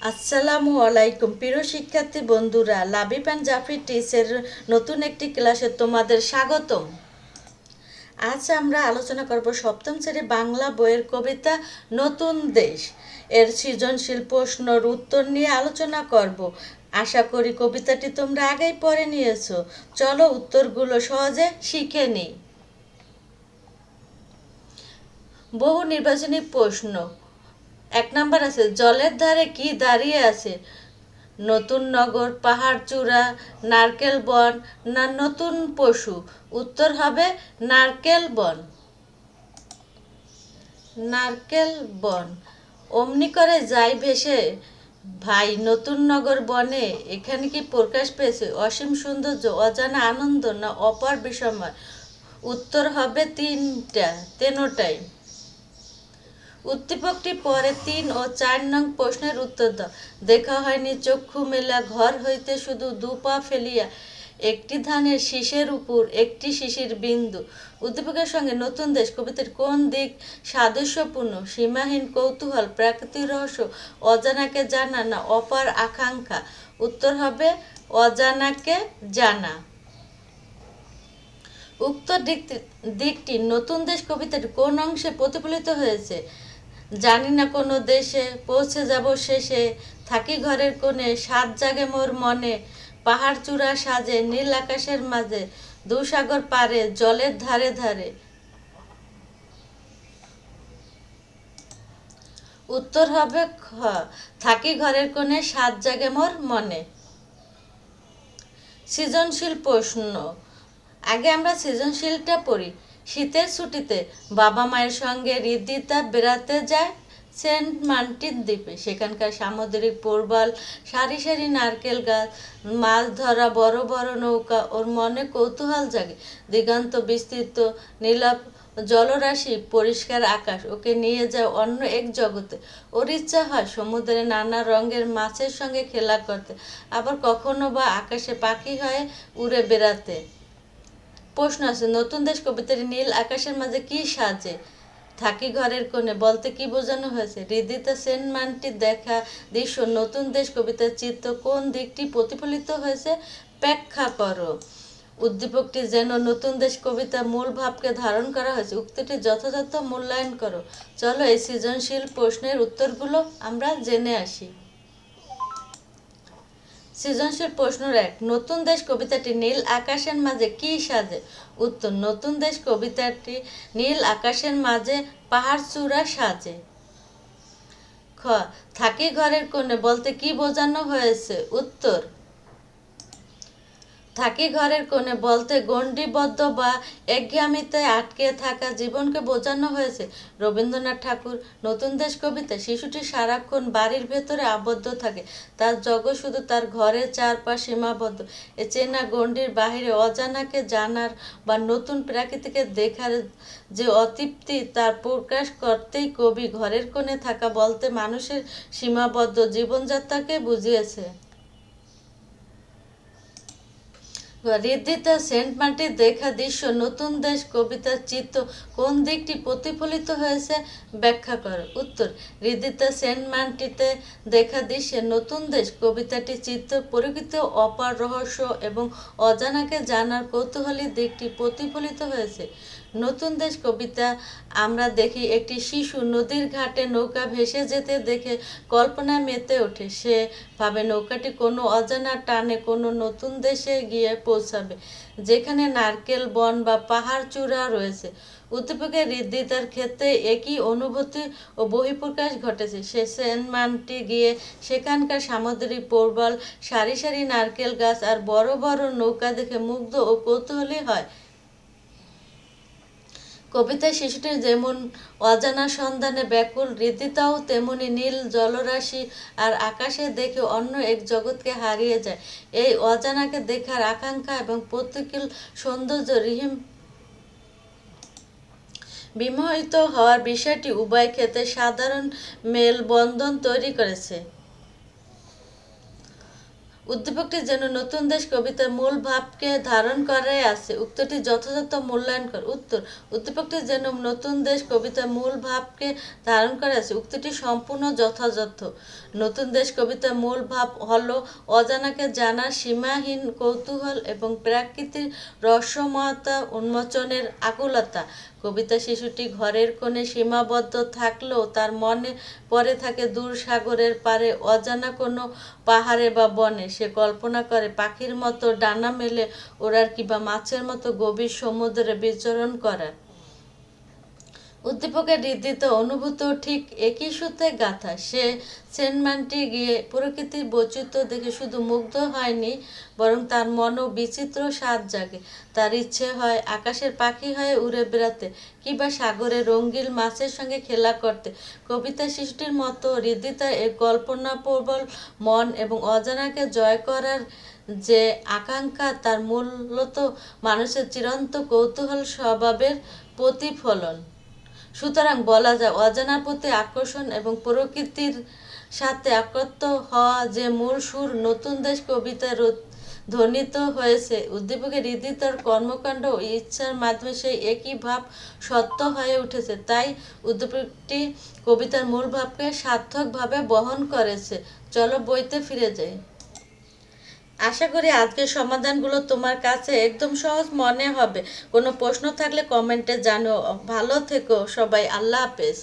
আসসালামু আলাইকুম। প্রিয় শিক্ষার্থী বন্ধুরা অ্যান্ড জাফরি টিসের নতুন একটি ক্লাসে তোমাদের স্বাগতম। আজ আমরা আলোচনা করব সপ্তম শ্রেণি বাংলা বইয়ের কবিতা নতুন দেশ। এর সৃজনশীল প্রশ্নর উত্তর নিয়ে আলোচনা করব। আশা করি কবিতাটি তোমরা আগেই পড়ে নিয়েছো। চলো উত্তরগুলো সহজে শিখে নিই। বহু নির্বাচনী প্রশ্ন। এক নাম্বার আছে, জলের ধারে কি দাঁড়িয়ে আছে? নতুন নগর, পাহাড় চূড়া, নারকেল বন না নতুন পশু? উত্তর হবে নারকেল বন। নারকেল বন। অমনি করে যাই ভেসে। ভাই, নতুন নগর বনে, এখানে কি প্রকাশ পেয়েছে? অসীম সৌন্দর্য, অজানা আনন্দ না অপার বিষময়? উত্তর হবে তিনটা, তেনোটাই। উদ্দীপকটি পরে তিন ও চার নং প্রশ্নের উত্তর দাও। দেখা হয়নি চক্ষু মেলা, ঘর হইতে শুধু দু পা ফেলিয়া একটি ধানের শীষের উপর একটি শিশির বিন্দু। উদ্দীপকের সঙ্গে নতুন দেশ, কবিতার কোন দিক সাদৃশ্যপূর্ণ? সীমাহীন কৌতূহল, প্রাকৃতিক রহস্য, অজানাকে জানা না অপার আকাঙ্ক্ষা? উত্তর হবে, অজানাকে জানা। উক্ত দিকটি নতুন দেশ কবিতার কোন অংশে প্রতিফলিত হয়েছে? জানি না কোনো দেশে পৌঁছে যাব শেষে। থাকি ঘরের কোণে সাত জাগে মোর মনে। পাহাড় চূড়া সাজে, নীল আকাশের মাঝে, দুসাগর পারে, জলের ধারে ধারে। উত্তর হবে থাকি ঘরের কোণে সাত জাগে মোর মনে। সৃজনশীল প্রশ্ন। আগে আমরা সৃজনশীলটা পড়ি। শীতের ছুটিতে বাবা মায়ের সঙ্গে রিদ্দিতা বেড়াতে যায় সেন্ট মার্টিন দ্বীপে। সেখানকার সামুদ্রিক পোরবাল, সারি সারি নারকেল গাছ, মাছ ধরা বড় বড় নৌকা ওর মনে কৌতূহল জাগে। দিগন্ত বিস্তৃত নীলাপ জলরাশি, পরিষ্কার আকাশ, ওকে নিয়ে যায় অন্য এক জগতে। ওর ইচ্ছা হয় সমুদ্রে নানা রঙের মাছের সঙ্গে খেলা করতে। আবার কখনো বা আকাশে পাখি হয়ে উড়ে বেড়াতে। প্রশ্ন আছে, নতুন দেশ কবিতার নীল আকাশের মাঝে কি সাজে? থাকি ঘরের কোণে, বলতে কি বোঝানো হয়েছে? হৃদিতা সেন মানটি দেখা দৃশ্য, নতুন দেশ কবিতার চিত্র কোন দিকটি প্রতিফলিত হয়েছে? ব্যাখ্যা করো উদ্দীপকটি যেন নতুন দেশ কবিতা মূল ভাবকে ধারণ করা হয়েছে। উক্তিটি যথাযথ মূল্যায়ন করো। চলো এই সৃজনশীল প্রশ্নের উত্তরগুলো আমরা জেনে আসি। সৃজনশীল প্রশ্ন এক, নতুন দেশ কবিতাটি নীল আকাশের মাঝে কি সাজে? উত্তর, নতুন দেশ কবিতাটি নীল আকাশের মাঝে পাহাড় চূড়া সাজে। খ, থাকি ঘরের কোণে বলতে কি বোঝানো হয়েছে? উত্তর থাকি ঘরের কোণে বলতে গণ্ডিবদ্ধ বা একঘেয়ামিতে আটকে থাকা জীবনকে বোঝানো হয়েছে। রবীন্দ্রনাথ ঠাকুর নতুন দেশ কবিতা শিশুটি সারাক্ষণ বাড়ির ভেতরে আবদ্ধ থাকে। তার জগৎ শুধু তার ঘরের চারপাশ সীমাবদ্ধ। এ চেনা গণ্ডির বাহিরে অজানাকে জানার বা নতুন প্রাকৃতিকে দেখার যে অতৃপ্তি, তার প্রকাশ করতেই কবি ঘরের কোণে থাকা বলতে মানুষের সীমাবদ্ধ জীবনযাত্রাকে বুঝিয়েছে। হৃদিতা সেন্ট মার্টির দেখা দৃশ্য, নতুন দেশ কবিতার চিত্র, কোন দিকটি প্রতিফলিত হয়েছে ব্যাখ্যা কর। উত্তর হৃদিতা সেন্ট মার্টিতে দেখা দৃশ্যে নতুন দেশ কবিতাটি চিত্র, প্রকৃত অপার রহস্য এবং অজানাকে জানার কৌতূহলী দিকটি প্রতিফলিত হয়েছে। নতুন দেশ কবিতা আমরা দেখি একটি শিশু নদীর ঘাটে নৌকা ভেসে যেতে দেখে কল্পনায় মেতে ওঠে। সে ভাবে নৌকাটি কোনো অজানা টানে কোনো নতুন দেশে গিয়ে পৌঁছাবে, যেখানে নারকেল, বন বা পাহাড় চূড়া রয়েছে। উদ্দীপকের হৃদিতার ক্ষেত্রে একই অনুভূতি ও বহিঃপ্রকাশ ঘটেছে। সে সেনমানটি গিয়ে সেখানকার সামুদ্রিক প্রবল সারি সারি নারকেল গাছ আর বড় বড় নৌকা দেখে মুগ্ধ ও কৌতূহলী হয়। কবিতায় শিশুটির যেমন অজানা সন্ধানে ব্যাকুল রীতিতাও তেমনি নীল জলরাশি আর আকাশে দেখে অন্য এক জগৎকে হারিয়ে যায়। এই অজানাকে দেখার আকাঙ্ক্ষা এবং প্রতিকূল সৌন্দর্য রিহিম বিমোহিত হওয়ার বিষয়টি উভয় ক্ষেত্রে সাধারণ মেলবন্ধন তৈরি করেছে। উদ্দীপকটি যেন নতুন দেশ কবিতার মূল ভাবকে ধারণ করে আছে। উক্তটি যথাযথ মূল্যায়ন কর উত্তর উদ্দীপকটি যেন নতুন দেশ কবিতার মূল ভাবকে ধারণ করে আছে। উক্তিটি সম্পূর্ণ যথাযথ। নতুন দেশ কবিতার মূল ভাব হল অজানাকে জানার সীমাহীন কৌতূহল এবং প্রাকৃতিক রহস্যময়তা উন্মোচনের আকুলতা। কবিতা শিশুটি ঘরের কোণে সীমাবদ্ধ থাকলেও তার মনে পরে থাকে দূর সাগরের পারে অজানা কোনো পাহাড়ে বা বনে। সে কল্পনা করে, পাখির মতো ডানা মেলে ওড়ার কিংবা মাছের মতো গভীর সমুদ্রে বিচরণ করার উদ্দীপকের হৃদিত অনুভূত ঠিক একই সূত্রে গাথা। সে সেন্টমান্টি গিয়ে প্রকৃতির বৈচিত্র্য দেখে শুধু মুগ্ধ হয়নি, বরং তার মনও বিচিত্র স্বাদ জাগে। তার ইচ্ছে হয় আকাশের পাখি হয়ে উড়ে বেড়াতে, কিংবা সাগরে রঙ্গিল মাছের সঙ্গে খেলা করতে। কবিতা সৃষ্টির মতো হৃদিতা এ কল্পনাপ্রবল মন এবং অজানাকে জয় করার যে আকাঙ্ক্ষা, তার মূলত মানুষের চিরন্ত কৌতূহল স্বভাবের প্রতিফলন। সুতরাং বলা যায়, অজানার প্রতি আকর্ষণ এবং প্রকৃতির সাথে একত্র হওয়া যে মূল সুর নতুন দেশ কবিতায় ধ্বনিত হয়েছে, উদ্দীপকের হৃদিতর কর্মকাণ্ড ও ইচ্ছার মাধ্যমে সেই একই ভাব সত্য হয়ে উঠেছে। তাই উদ্দীপকটি কবিতার মূল ভাবকে সার্থকভাবে বহন করেছে। চলো বইতে ফিরে যাই। আশা করি আজকের সমাধানগুলো তোমার কাছে একদম সহজ মনে হবে। কোনো প্রশ্ন থাকলে কমেন্টে জানো ভালো থেকো সবাই। আল্লাহ হাফেজ।